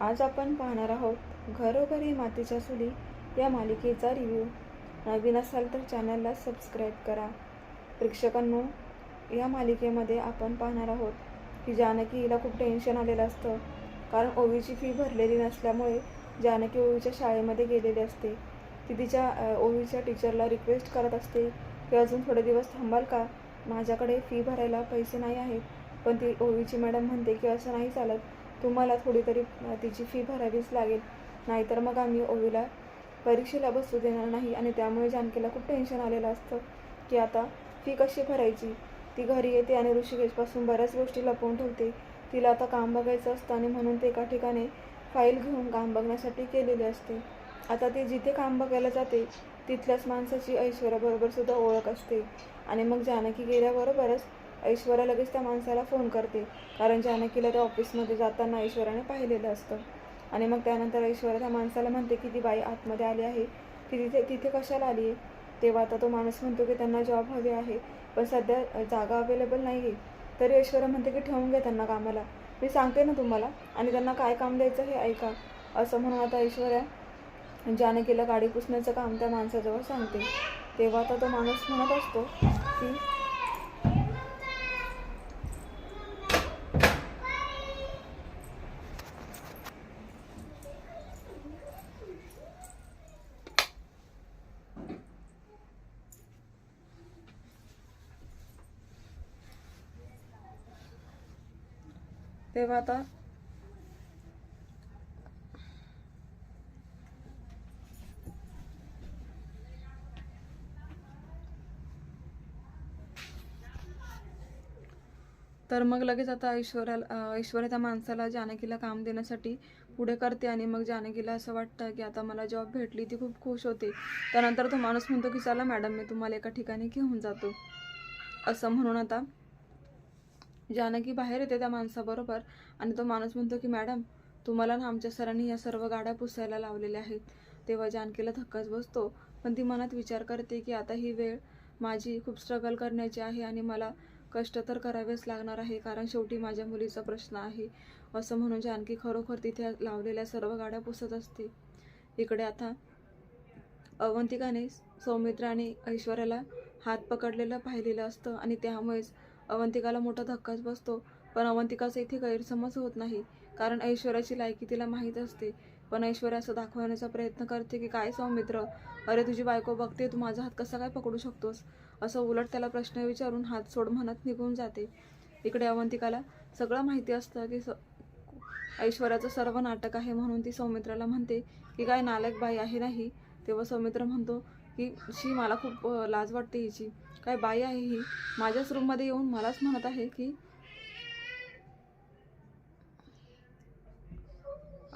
आज आपण पाहणार आहोत घरोघरी मातीच्या चुली या मालिकेचा रिव्ह्यू नवीन असाल तर चॅनलला सबस्क्राईब करा. प्रेक्षकांनो या मालिकेमध्ये आपण पाहणार आहोत की जानकी हिला खूप टेन्शन आलेलं असतं. कारण ओवीची फी भरलेली नसल्यामुळे जानकी ओवीच्या शाळेमध्ये गेलेली असते. ती तिच्या ओवीच्या टीचरला रिक्वेस्ट करत असते की अजून थोडे दिवस थांबाल का? माझ्याकडे फी भरायला पैसे नाही आहेत. पण ती ओवीची मॅडम म्हणते की असं नाही चालत. तुम्हाला थोडी तरी तिची फी भरावीच लागेल. नाहीतर मग आम्ही ओवीला परीक्षेला बसू देणार नाही आणि त्यामुळे जानकीला खूप टेन्शन आलेलं असतं की आता फी कशी भरायची? ती घरी येते आणि ऋषिकेशपासून बऱ्याच गोष्टी लपवून ठेवते. तिला आता काम बघायचं असतं आणि म्हणून ते एका ठिकाणी फाईल घेऊन काम बघण्यासाठी केलेली असते. आता ती जिथे काम बघायला जाते तिथल्याच माणसाची ऐश्वर्याबरोबर सुद्धा ओळख असते. आणि मग जानकी गेल्याबरोबरच ऐश्वर्या लगेच त्या माणसाला फोन करते. कारण जानकीला त्या ऑफिसमध्ये जाताना ऐश्वर्याने पाहिलेलं असतं. आणि मग त्यानंतर ऐश्वर्या त्या माणसाला म्हणते की ती बाई आतमध्ये आली आहे. ती तिथे तिथे कशाला आली आहे? तेव्हा आता तो माणूस म्हणतो की त्यांना जॉब हवे आहे. पण सध्या जागा अवेलेबल नाही आहे तरी ऐश्वर्या म्हणते की ठेवून घ्या त्यांना कामाला. मी सांगते ना तुम्हाला. आणि त्यांना काय काम द्यायचं हे ऐका. असं म्हणून आता ऐश्वर्या जानकीला गाडी पुसण्याचं काम त्या माणसाजवळ सांगते. तेव्हा आता तो माणूस म्हणत असतो की तेव्हा आता तर मग लगेच आता ऐश्वर्याला ऐश्वर्या त्या माणसाला जानकीला काम देण्यासाठी पुढे करते आणि मग जानकीला असं वाटतं की आता मला जॉब भेटली ती खूप खुश होते. त्यानंतर तो माणूस म्हणतो की चला मॅडम मी तुम्हाला एका ठिकाणी घेऊन जातो. असं म्हणून आता जानकी बाहेर येते त्या माणसाबरोबर. आणि तो माणूस म्हणतो की मॅडम तुम्हाला ना आमच्या सरांनी या सर्व गाड्या पुसायला लावलेल्या आहेत. तेव्हा जानकीला धक्काच बसतो. पण ती मनात विचार करते की आता ही वेळ माझी खूप स्ट्रगल करण्याची आहे आणि मला कष्ट तर करावेच लागणार आहे कारण शेवटी माझ्या मुलीचा प्रश्न आहे. असं म्हणून जानकी खरोखर तिथे लावलेल्या सर्व गाड्या पुसत असते. इकडे आता अवंतिकाने सौमित्र आणि ऐश्वर्याला हात पकडलेलं पाहिलेलं असतं आणि त्यामुळेच अवंतिकाला मोठा धक्काच बसतो. पण अवंतिकाचा इथे गैरसमज होत नाही. कारण ऐश्वर्याची लायकी तिला माहीत असते. पण ऐश्वर्या असं दाखवण्याचा प्रयत्न करते की काय सौमित्र? अरे तुझी बायको बघते तू माझा हात कसा काय पकडू शकतोस? असं उलट त्याला प्रश्न विचारून हात सोड म्हणत निघून जाते. इकडे अवंतिकाला सगळं माहिती असतं की स ऐश्वर्याचं सर्व नाटक आहे म्हणून ती सौमित्राला म्हणते की काय नालक बाई आहे नाही? तेव्हा सौमित्र म्हणतो की शी मला खूप लाज वाटते हिची. काय बाई आहे ही? माझ्याच रूममध्ये येऊन मलाच म्हणत आहे की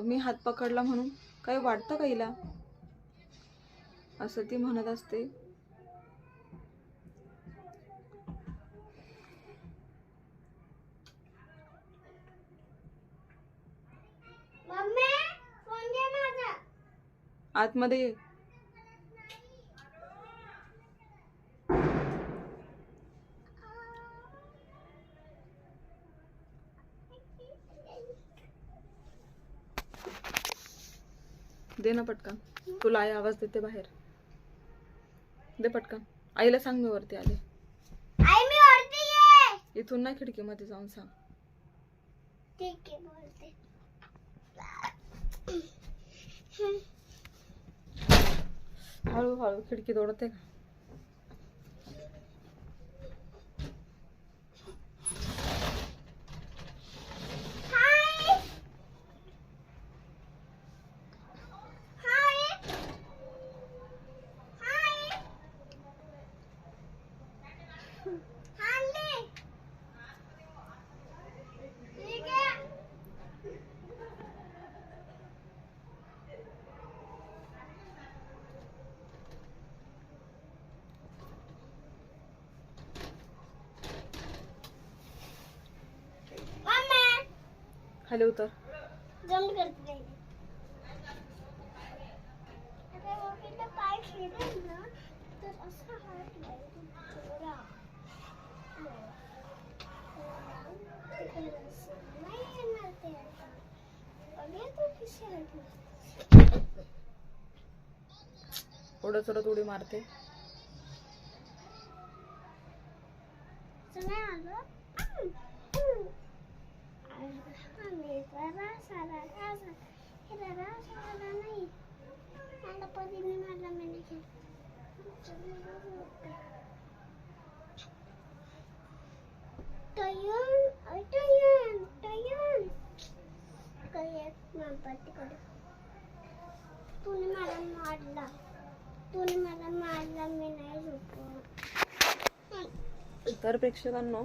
मी हात पकडला म्हणून काही वाटतं का हिला? असं ती म्हणत असते. आतमध्ये ये दे ना पटकन. तुला आई आवाज देते बाहेर. दे पटकन. आईला सांग मी वरती आले. आई मी वरती ये इथून नाही खिडकीमध्ये जाऊन सांग. ठीक आहे बोलते. हळूहळू खिडकी तोडते का हाय हाय हाय हाय ठीक आहे मम्मी खाली उतर जंप करते नाही आता वकीलला पाय खेळेल ना तर असा हात लावून जोरा. तिकडे असं. नाही येणार ते आता. बघे तू कशी हटली उडत उडत उडी मारते नाही आलं आम्ही रास आला रास आला हे रास आला नाही मला परीने मला म्हणे टयन टयन टयन काय मापातीकडे तूने मला मारला तूने मला मारला मी नाही झोपत तर प्रेक्षकांनो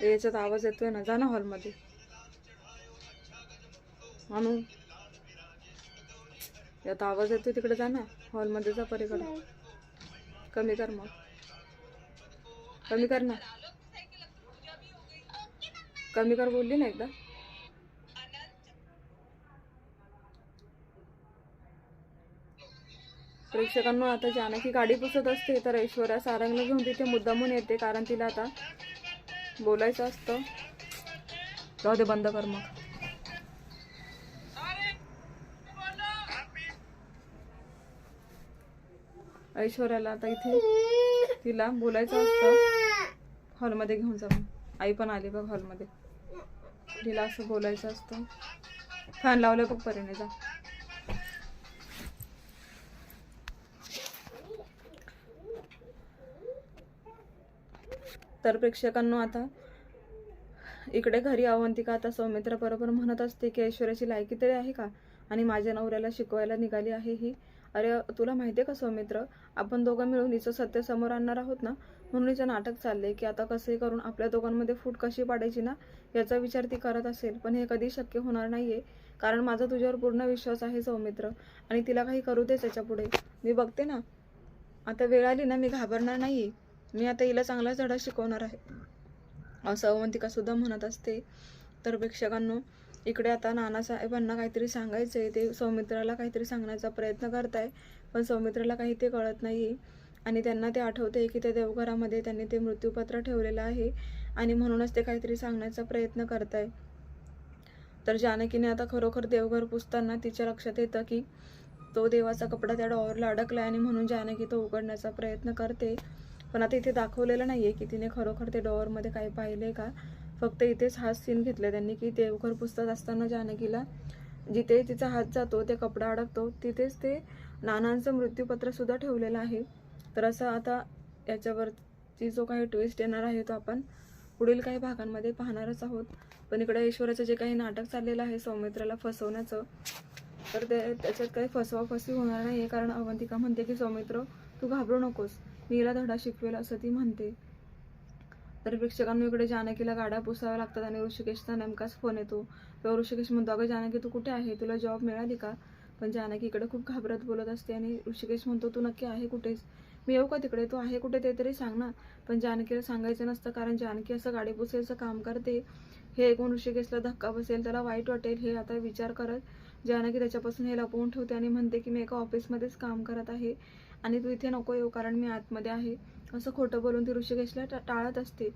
याच्यात आवाज येतोय ना जा ना हॉलमध्ये. आणू यात आवाज येतोय तिकडे जा ना हॉलमध्ये जा परीकडे कमी कर मग. कमी कर ना. कमी कर बोलली ना एकदा. प्रेक्षकांना आता जानकी गाडी पुसत असते तर ऐश्वर्या सारंगला घेऊन तिथे मुद्दामून येते कारण तिला आता बोलायचं असतं. जाऊ दे बंद कर मग. ऐश्वर्याला आता इथे तिला बोलायचं असतं. हॉलमध्ये घेऊन जाऊन आई पण आली बघ हॉलमध्ये. तिला असं बोलायचं असतं. फॅन लावलं बघ परीने जा. तर प्रेक्षकांनो आता इकडे घरी अवंतिका आता सौमित्र बरोबर म्हणत असते की ऐश्वर्याची लायकी तरी आहे का? आणि माझ्या नवऱ्याला शिकवायला निघाली आहे ही? अरे तुला माहिती आहे का सौमित्र? आपण दोघं मिळून हिचं सत्य समोर आणणार आहोत ना? म्हणून हिचं नाटक चाललंय की आता कसंही करून आपल्या दोघांमध्ये फूट कशी पाडायची ना याचा विचार ती करत असेल. पण हे कधी शक्य होणार नाहीये कारण माझा तुझ्यावर पूर्ण विश्वास आहे सौमित्र. आणि तिला काही करू देच याच्यापुढे. मी बघते ना. आता वेळ आली ना मी घाबरणार नाही मी आता हिला चांगला धडा शिकवणार आहे. असं अवंतिका सुद्धा म्हणत असते. तर प्रेक्षकांनो इकडे आता नानासाहेबांना काहीतरी सांगायचं आहे ते सौमित्राला काहीतरी सांगण्याचा प्रयत्न करताय पण सौमित्राला काही ते कळत नाही आणि त्यांना ते आठवते की त्या देवघरामध्ये त्यांनी ते मृत्यूपत्र ठेवलेलं आहे आणि म्हणूनच ते काहीतरी सांगण्याचा प्रयत्न करताय. तर जानकीने आता खरोखर देवघर पुसताना तिच्या लक्षात येतं की तो देवाचा कपडा त्या डॉवरला अडकला आणि म्हणून जानकी तो उघडण्याचा प्रयत्न करते. पण आता इथे दाखवलेलं नाही आहे की तिने खरोखर ते डॉवरमध्ये काही पाहिले का. फक्त इथेच हात सीन घेतले त्यांनी की देवघर पुस्तक असताना जानकीला जिथे तिचा हात जातो ते कपडा अडकतो तिथेच ते नानांचं मृत्यूपत्रसुद्धा ठेवलेलं आहे. तर असं आता याच्यावरती जो काही ट्विस्ट येणार आहे तो आपण पुढील काही भागांमध्ये पाहणारच आहोत. पण इकडे ईश्वराचं जे काही नाटक चाललेलं आहे सौमित्राला फसवण्याचं तर ते त्याच्यात काही फसवाफसवी होणार नाही आहे कारण अवंतिका म्हणते की सौमित्र तू घाबरू नकोस. मी हिला धडा शिकवेल असं ती म्हणते. तर प्रेक्षकांना इकडे जानकीला गाड्या पुसाव्या लागतात आणि ऋषिकेशचा नेमकाच फोन येतो. तेव्हा ऋषिकेश म्हणतो अगं जानकी तू कुठे आहे? तुला जॉब मिळाली का? पण जानकी इकडे खूप घाबरत बोलत असते आणि ऋषिकेश म्हणतो तू नक्की आहे कुठेस? मी येऊ का तिकडे? तू आहे कुठे ते तरी सांग ना. पण जानकीला सांगायचं नसतं कारण जानकी असं गाडी पुसेलचं काम करते. हे ऐकून ऋषिकेशला धक्का बसेल त्याला वाईट वाटेल हे आता विचार करत. जानकी त्याच्यापासून हे लपवून ठेवते आणि म्हणते की मी एका ऑफिसमध्येच काम करत आहे. आणि तू इथे नको येऊ कारण मी आतमध्ये आहे. असं खोटं बोलून ती ऋषिकेशला टाळत असते.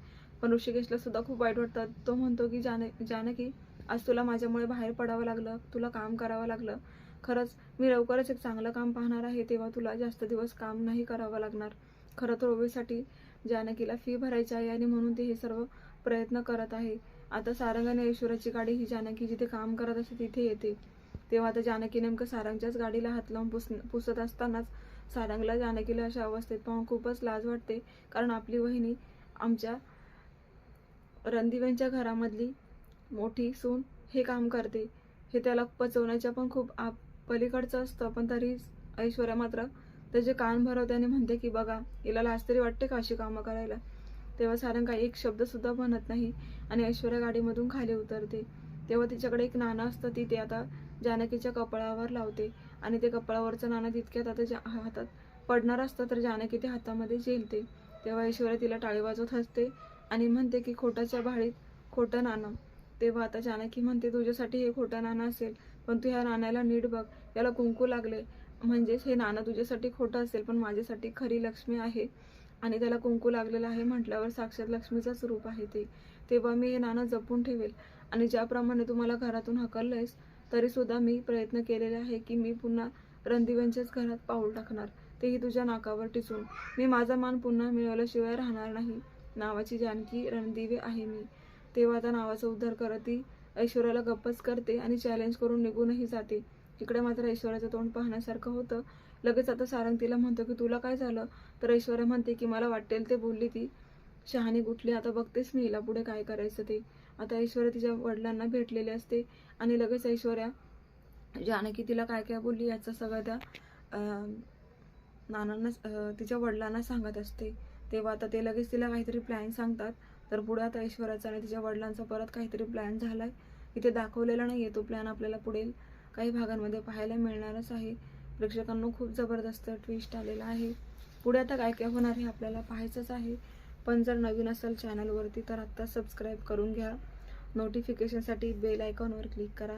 पण ऋषिकेशला सुद्धा खूप वाईट वाटतात तो म्हणतो की जान जानकी आज तुला माझ्यामुळे बाहेर पडावं लागलं. तुला काम करावं लागलं. खरंच मी लवकरच एक चांगलं काम पाहणार आहे तेव्हा तुला जास्त दिवस काम नाही करावं लागणार. खरं तर ओबीसाठी जानकीला फी भरायची आहे आणि म्हणून ती हे सर्व प्रयत्न करत आहे. आता सारंग आणि गाडी ही जानकी जिथे काम करत असते तिथे येते. तेव्हा आता जानकी नेमकं सारंगच्याच गाडीला हात लावून पुस पुसत असतानाच सारंगला जानकीला अशा अवस्थेत पाहून खूपच लाज वाटते. कारण आपली वहिनी आमच्या रणदिव्यांच्या घरामधली मोठी सून हे काम करते. हे त्याला पचवण्याच्या पण खूप आप पलीकडचं असतं पण तरी ऐश्वर्या मात्र त्याचे कान भरवते आणि म्हणते की बघा हिला लाज तरी वाटते का अशी कामं करायला? तेव्हा सारंग काही एक शब्दसुद्धा म्हणत नाही आणि ऐश्वर्या गाडीमधून खाली उतरते. तेव्हा तिच्याकडे एक नाणं असतं ती ते आता जानकीच्या कपाळावर लावते. आणि ते कपाळावरचं नाणं तितक्यात आता ज्या हातात पडणार असतं तर जानकी ते हातामध्ये झेलते. तेव्हा ऐश्वर्या तिला टाळी वाजवत हसते आणि म्हणते की खोटाच्या भाळीत खोटं नाणं. तेव्हा आता जानकी म्हणते तुझ्यासाठी हे खोटं नाणं असेल पण तू ह्या नाण्याला नीट बघ. याला कुंकू लागले म्हणजेच हे नाणं तुझ्यासाठी खोटं असेल पण माझ्यासाठी खरी लक्ष्मी आहे आणि त्याला कुंकू लागलेलं आहे म्हटल्यावर साक्षात लक्ष्मीचंच रूप आहे ते. तेव्हा मी हे नाणं जपून ठेवेल आणि ज्याप्रमाणे तुम्हाला घरातून हकललंयस तरीसुद्धा मी प्रयत्न केलेले आहे की मी पुन्हा रणदिव्यांच्याच घरात पाऊल टाकणार. तेही तुझ्या नाकावर टिचून. मी माझा मान पुन्हा मिळवल्याशिवाय राहणार नाही. नावाची जानकी रणदिवे आहे मी. तेव्हा आता नावाचा उद्धार करत ती ऐश्वर्याला गप्पच करते आणि चॅलेंज करून निघूनही जाते. इकडे मात्र ऐश्वर्याचं तोंड पाहण्यासारखं होतं. लगेच आता सारंग तिला म्हणतो की तुला काय झालं? तर ऐश्वर्या म्हणते की मला वाटेल ते बोलली ती. शहाणी गुठली. आता बघतेस मी हिला पुढे काय करायचं ते. आता ऐश्वर्या तिच्या वडिलांना भेटलेली असते आणि लगेच ऐश्वर्या जानकी तिला काय काय बोलली याचं सगळं त्या नानांना तिच्या वडिलांना सांगत असते. तेव्हा आता ते लगेच तिला काहीतरी प्लॅन सांगतात. तर पुढे आता ऐश्वर्याचा आणि तिच्या वडिलांचा परत काहीतरी प्लॅन झालाय. इथे दाखवलेला नाही आहे तो प्लॅन आपल्याला पुढील काही भागांमध्ये पाहायला मिळणारच आहे. प्रेक्षकांना खूप जबरदस्त ट्विस्ट आलेला आहे. पुढे आता काय काय होणार हे आपल्याला पाहायचंच आहे. पण जर नवीन असेल चॅनलवरती तर आत्ता सबस्क्राईब करून घ्या. नोटिफिकेशनसाठी बेल आयकॉनवर क्लिक करा.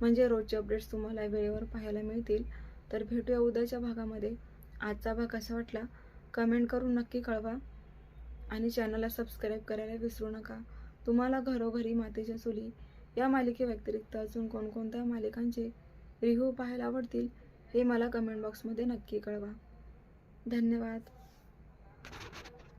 म्हणजे रोजचे अपडेट्स तुम्हाला वेळेवर पाहायला मिळतील. तर भेटूया उद्याच्या भागामध्ये. आजचा भाग कसा वाटला? कमेंट करून नक्की कळवा. आणि चॅनलला सबस्क्राईब करायला विसरू नका. तुम्हाला घरोघरी मातीच्या चुली या मालिकेव्यतिरिक्त अजून कोणकोणत्या मालिकांचे रिव्ह्यू पाहायला आवडतील हे मला कमेंट बॉक्समध्ये नक्की कळवा. धन्यवाद.